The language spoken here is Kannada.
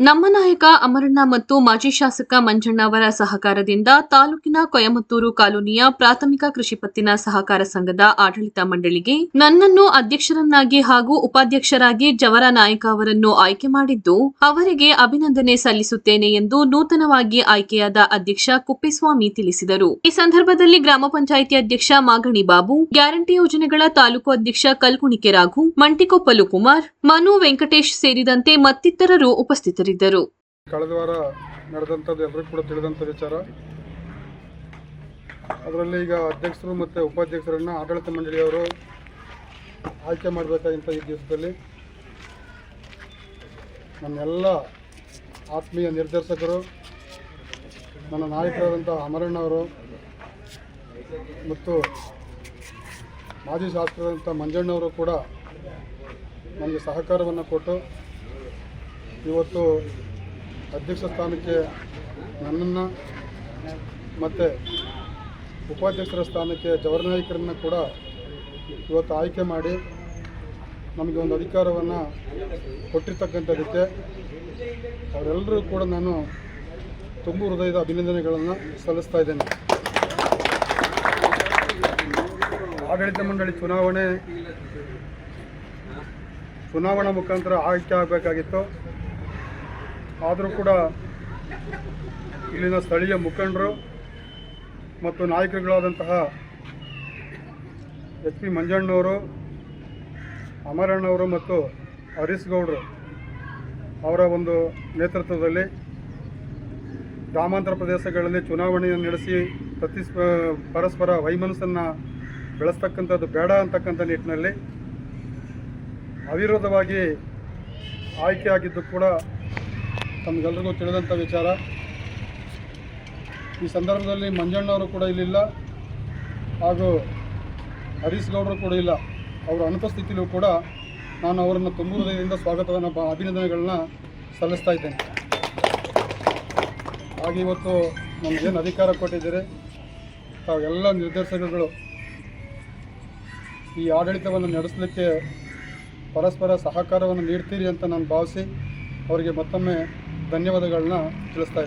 ನಮ್ಮ ನಾಯಕ ಅಮರಣ್ಣ ಮತ್ತು ಮಾಜಿ ಶಾಸಕ ಮಂಜಣ್ಣ ಅವರ ಸಹಕಾರದಿಂದ ತಾಲೂಕಿನ ಕೊಯಮತ್ತೂರು ಕಾಲೋನಿಯ ಪ್ರಾಥಮಿಕ ಕೃಷಿ ಪತ್ತಿನ ಸಹಕಾರ ಸಂಘದ ಆಡಳಿತ ಮಂಡಳಿಗೆ ನನ್ನನ್ನು ಅಧ್ಯಕ್ಷರನ್ನಾಗಿ ಹಾಗೂ ಉಪಾಧ್ಯಕ್ಷರಾಗಿ ಜವರ ನಾಯಕ ಅವರನ್ನು ಆಯ್ಕೆ ಮಾಡಿದ್ದು ಅವರಿಗೆ ಅಭಿನಂದನೆ ಸಲ್ಲಿಸುತ್ತೇನೆ ಎಂದು ನೂತನವಾಗಿ ಆಯ್ಕೆಯಾದ ಅಧ್ಯಕ್ಷ ಕುಪ್ಪಿಸ್ವಾಮಿ ತಿಳಿಸಿದರು. ಈ ಸಂದರ್ಭದಲ್ಲಿ ಗ್ರಾಮ ಪಂಚಾಯಿತಿ ಅಧ್ಯಕ್ಷ ಮಾಗಣಿ ಬಾಬು, ಗ್ಯಾರಂಟಿ ಯೋಜನೆಗಳ ತಾಲೂಕು ಅಧ್ಯಕ್ಷ ಕಲ್ಕುಣಿಕೆ ರಾಘು, ಮಂಟಿಕೊಪ್ಪಲು ಕುಮಾರ್, ಮನು ವೆಂಕಟೇಶ್ ಸೇರಿದಂತೆ ಮತ್ತಿತರರು ಉಪಸ್ಥಿತರಿದ್ದರು. ಕಳೆದ ವಾರ ನಡೆದಂಥದ್ದು ಎಲ್ಲರಿಗೂ ಕೂಡ ತಿಳಿದಂಥ ವಿಚಾರ. ಅದರಲ್ಲಿ ಈಗ ಅಧ್ಯಕ್ಷರು ಮತ್ತು ಉಪಾಧ್ಯಕ್ಷರನ್ನು ಆಡಳಿತ ಮಂಡಳಿಯವರು ಆಯ್ಕೆ ಮಾಡಬೇಕಾದಂಥ ಈ ದಿವಸದಲ್ಲಿ ನನ್ನೆಲ್ಲ ಆತ್ಮೀಯ ನಿರ್ದೇಶಕರು, ನನ್ನ ನಾಯಕರಾದಂಥ ಅಮರಣ್ಣವರು ಮತ್ತು ಮಾಜಿ ಶಾಸಕರಾದಂಥ ಮಂಜಣ್ಣವರು ಕೂಡ ನನಗೆ ಸಹಕಾರವನ್ನು ಕೊಟ್ಟು ಇವತ್ತು ಅಧ್ಯಕ್ಷ ಸ್ಥಾನಕ್ಕೆ ನನ್ನನ್ನು ಮತ್ತು ಉಪಾಧ್ಯಕ್ಷರ ಸ್ಥಾನಕ್ಕೆ ಜವರನಾಯಕರನ್ನು ಕೂಡ ಇವತ್ತು ಆಯ್ಕೆ ಮಾಡಿ ನಮಗೆ ಒಂದು ಅಧಿಕಾರವನ್ನು ಕೊಟ್ಟಿರ್ತಕ್ಕಂಥದ್ದಕ್ಕೆ ಅವರೆಲ್ಲರೂ ಕೂಡ ನಾನು ತುಂಬ ಹೃದಯದ ಅಭಿನಂದನೆಗಳನ್ನು ಸಲ್ಲಿಸ್ತಾ ಇದ್ದೇನೆ. ಆಡಳಿತ ಮಂಡಳಿ ಚುನಾವಣೆ, ಚುನಾವಣಾ ಮುಖಾಂತರ ಆಯ್ಕೆ ಆಗಬೇಕಾಗಿತ್ತು. ಆದರೂ ಕೂಡ ಇಲ್ಲಿನ ಸ್ಥಳೀಯ ಮುಖಂಡರು ಮತ್ತು ನಾಯಕರುಗಳಾದಂತಹ ಎಚ್ ಪಿ ಮಂಜಣ್ಣವರು, ಅಮರಣ್ಣವರು ಮತ್ತು ಹರೀಶ್ ಗೌಡರು ಅವರ ಒಂದು ನೇತೃತ್ವದಲ್ಲಿ ಗ್ರಾಮಾಂತರ ಪ್ರದೇಶಗಳಲ್ಲಿ ಚುನಾವಣೆಯನ್ನು ನಡೆಸಿ ಪ್ರತಿ ಪರಸ್ಪರ ವೈಮನಸ್ಸನ್ನು ಬೆಳೆಸ್ತಕ್ಕಂಥದ್ದು ಬೇಡ ಅಂತಕ್ಕಂಥ ನಿಟ್ಟಿನಲ್ಲಿ ಅವಿರೋಧವಾಗಿ ಆಯ್ಕೆಯಾಗಿದ್ದು ಕೂಡ ತಮಗೆಲ್ಲರಿಗೂ ತಿಳಿದಂಥ ವಿಚಾರ. ಈ ಸಂದರ್ಭದಲ್ಲಿ ಮಂಜಣ್ಣವರು ಕೂಡ ಇಲ್ಲಿಲ್ಲ. ಹಾಗೂ ಹರೀಶ್ ಗೌಡರು ಕೂಡ ಇಲ್ಲ. ಅವರ ಅನುಪಸ್ಥಿತಿಯಲ್ಲೂ ಕೂಡ ನಾನು ಅವರನ್ನು ತುಂಬ ಹೃದಯದಿಂದ ಬ- ಅಭಿನಂದನೆಗಳನ್ನ ಸಲ್ಲಿಸ್ತಾ ಇದ್ದೇನೆ. ಹಾಗೆ ಇವತ್ತು ನಮಗೇನು ಅಧಿಕಾರ ಕೊಟ್ಟಿದ್ದೀರಿ? ತಾವೆಲ್ಲ ನಿರ್ದೇಶಕರುಗಳು ಈ ಆಡಳಿತವನ್ನು ನಡೆಸಲಿಕ್ಕೆ ಪರಸ್ಪರ ಸಹಕಾರವನ್ನು ನೀಡ್ತೀರಿ ಅಂತ ನಾನು ಭಾವಿಸಿ ಅವರಿಗೆ ಮತ್ತೊಮ್ಮೆ ಧನ್ಯವಾದಗಳನ್ನ ತಿಳಿಸ್ತಾ